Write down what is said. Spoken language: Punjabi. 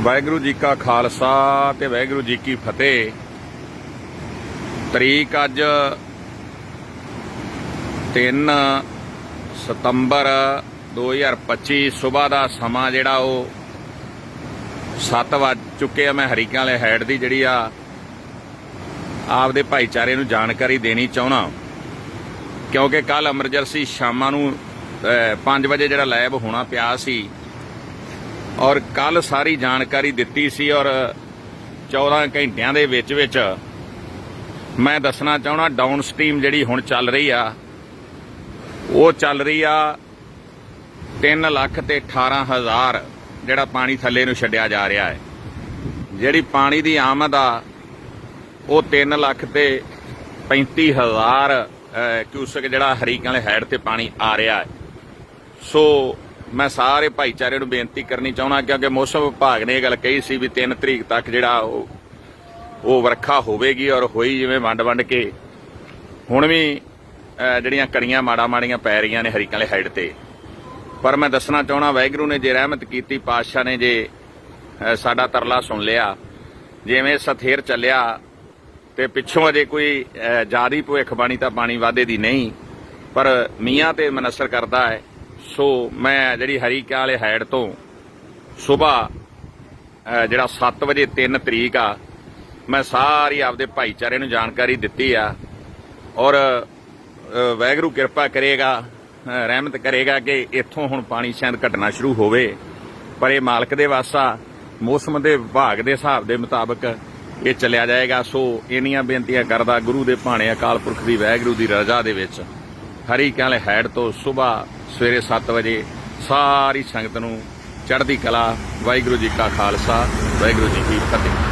ਵਾਹਿਗੁਰੂ ਜੀ ਕਾ ਖਾਲਸਾ ਤੇ ਵਾਹਿਗੁਰੂ ਜੀ ਕੀ ਫਤਿਹ। ਤਰੀਕ ਅੱਜ 3 ਸਤੰਬਰ 2025 ਸਵੇਰ ਦਾ ਸਮਾਂ ਜਿਹੜਾ ਉਹ 7 ਵੱਜ ਚੁੱਕੇ ਆ। ਮੈਂ ਹਰੀਕਾਂ ਵਾਲੇ ਹੈਡ ਦੀ ਜਿਹੜੀ ਆ, ਆਪਦੇ ਭਾਈਚਾਰੇ ਨੂੰ ਜਾਣਕਾਰੀ ਦੇਣੀ ਚਾਹੁੰਦਾ ਕਿਉਂਕਿ ਕੱਲ ਐਮਰਜੈਂਸੀ ਸ਼ਾਮਾਂ ਨੂੰ 5 ਵਜੇ ਜਿਹੜਾ ਲੈਬ ਹੋਣਾ ਪਿਆ ਸੀ ਔਰ ਕੱਲ ਸਾਰੀ ਜਾਣਕਾਰੀ ਦਿੱਤੀ ਸੀ ਔਰ 14 ਘੰਟਿਆਂ ਦੇ ਵਿੱਚ ਵਿੱਚ ਮੈਂ ਦੱਸਣਾ ਚਾਹਣਾ ਡਾਊਨ ਸਟ੍ਰੀਮ ਜਿਹੜੀ ਹੁਣ ਚੱਲ ਰਹੀ ਆ, ਉਹ ਚੱਲ ਰਹੀ ਆ 3 ਲੱਖ ਤੇ 18 ਹਜ਼ਾਰ ਜਿਹੜਾ ਪਾਣੀ ਥੱਲੇ ਨੂੰ ਛੱਡਿਆ ਜਾ ਰਿਹਾ ਹੈ। ਜਿਹੜੀ ਪਾਣੀ ਦੀ ਆਮਦ ਆ, ਉਹ 3 ਲੱਖ ਤੇ 35 ਹਜ਼ਾਰ ਕਿਊਸਕ ਜਿਹੜਾ ਹਰੀਕਾਂ ਵਾਲੇ ਹੈਡ ਤੇ ਪਾਣੀ ਆ ਰਿਹਾ ਹੈ। ਸੋ ਮੈਂ ਸਾਰੇ ਭਾਈਚਾਰੇ ਨੂੰ ਬੇਨਤੀ ਕਰਨੀ ਚਾਹੁੰਦਾ ਕਿਉਂਕਿ ਮੌਸਮ ਵਿਭਾਗ ਨੇ ਇਹ ਗੱਲ ਕਹੀ ਸੀ ਵੀ 3 ਤਰੀਕ ਤੱਕ ਜਿਹੜਾ ਉਹ ਉਹ ਵਰਖਾ ਹੋਵੇਗੀ ਔਰ ਹੋਈ ਜਿਵੇਂ ਵੰਡ ਵੰਡ ਕੇ। ਹੁਣ ਵੀ ਜਿਹੜੀਆਂ ਕਣੀਆਂ ਮਾੜਾ ਮਾੜੀਆਂ ਪੈ ਰਹੀਆਂ ਨੇ ਹਰੀਕਾਂ ਵਾਲੇ ਹੈਡ ਤੇ। ਪਰ ਮੈਂ ਦੱਸਣਾ ਚਾਹਣਾ ਵਾਹਿਗੁਰੂ ਨੇ ਜੇ ਰਹਿਮਤ ਕੀਤੀ ਪਾਤਸ਼ਾਹ ਨੇ ਜੇ ਸਾਡਾ ਤਰਲਾ ਸੁਣ ਲਿਆ ਜਿਵੇਂ ਸਥੇਰ ਚੱਲਿਆ ਤੇ ਪਿੱਛੋਂ ਅਜੇ ਕੋਈ ਅਹ, ਜ਼ਿਆਦੀ ਭਵਿੱਖਬਾਣੀ ਤਾਂ ਪਾਣੀ ਵਾਧੇ ਦੀ ਨਹੀਂ ਪਰ ਮੀਆਂ ਤੇ ਮਨਸਰ ਕਰਦਾ ਹੈ। ਸੋ ਮੈਂ ਜਿਹੜੀ ਹਰੀਕਾ ਵਾਲੇ ਹੈਡ ਤੋਂ ਸਵੇਰ ਜਿਹੜਾ 7 ਵਜੇ 3 ਤਰੀਕ ਆ ਮੈਂ ਸਾਰੀ ਆਪਦੇ ਭਾਈਚਾਰੇ ਨੂੰ ਜਾਣਕਾਰੀ ਦਿੱਤੀ ਆ ਔਰ ਅਹ, ਵਾਹਿਗੁਰੂ ਕਿਰਪਾ ਕਰੇਗਾ ਰਹਿਮਤ ਕਰੇਗਾ ਕਿ ਇੱਥੋਂ ਹੁਣ ਪਾਣੀ ਸ਼ਾਇਦ ਘਟਣਾ ਸ਼ੁਰੂ ਹੋਵੇ। ਪਰ ਇਹ ਮਾਲਕ ਦੇ ਵਾਸਾ ਮੌਸਮ ਦੇ ਵਿਭਾਗ ਦੇ ਹਿਸਾਬ ਦੇ ਮੁਤਾਬਕ ਇਹ ਚੱਲਿਆ ਜਾਏਗਾ। ਸੋ ਇੰਨੀਆਂ ਬੇਨਤੀਆਂ ਕਰਦਾ ਗੁਰੂ ਦੇ ਭਾਣੇ ਅਕਾਲ ਪੁਰਖ ਦੀ ਵਾਹਿਗੁਰੂ ਦੀ ਰਜ਼ਾ ਦੇ ਵਿੱਚ ਹਰੀ ਕਾਲੇ ਹੈਡ ਤੋਂ ਸਵੇਰ ਸਵੇਰੇ 7 ਵਜੇ ਸਾਰੀ ਸੰਗਤ ਨੂੰ ਚੜ੍ਹਦੀ ਕਲਾ, ਵਾਹਿਗੁਰੂ ਜੀ ਕਾ ਖਾਲਸਾ, ਵਾਹਿਗੁਰੂ ਜੀ ਕੀ ਫਤਿਹ।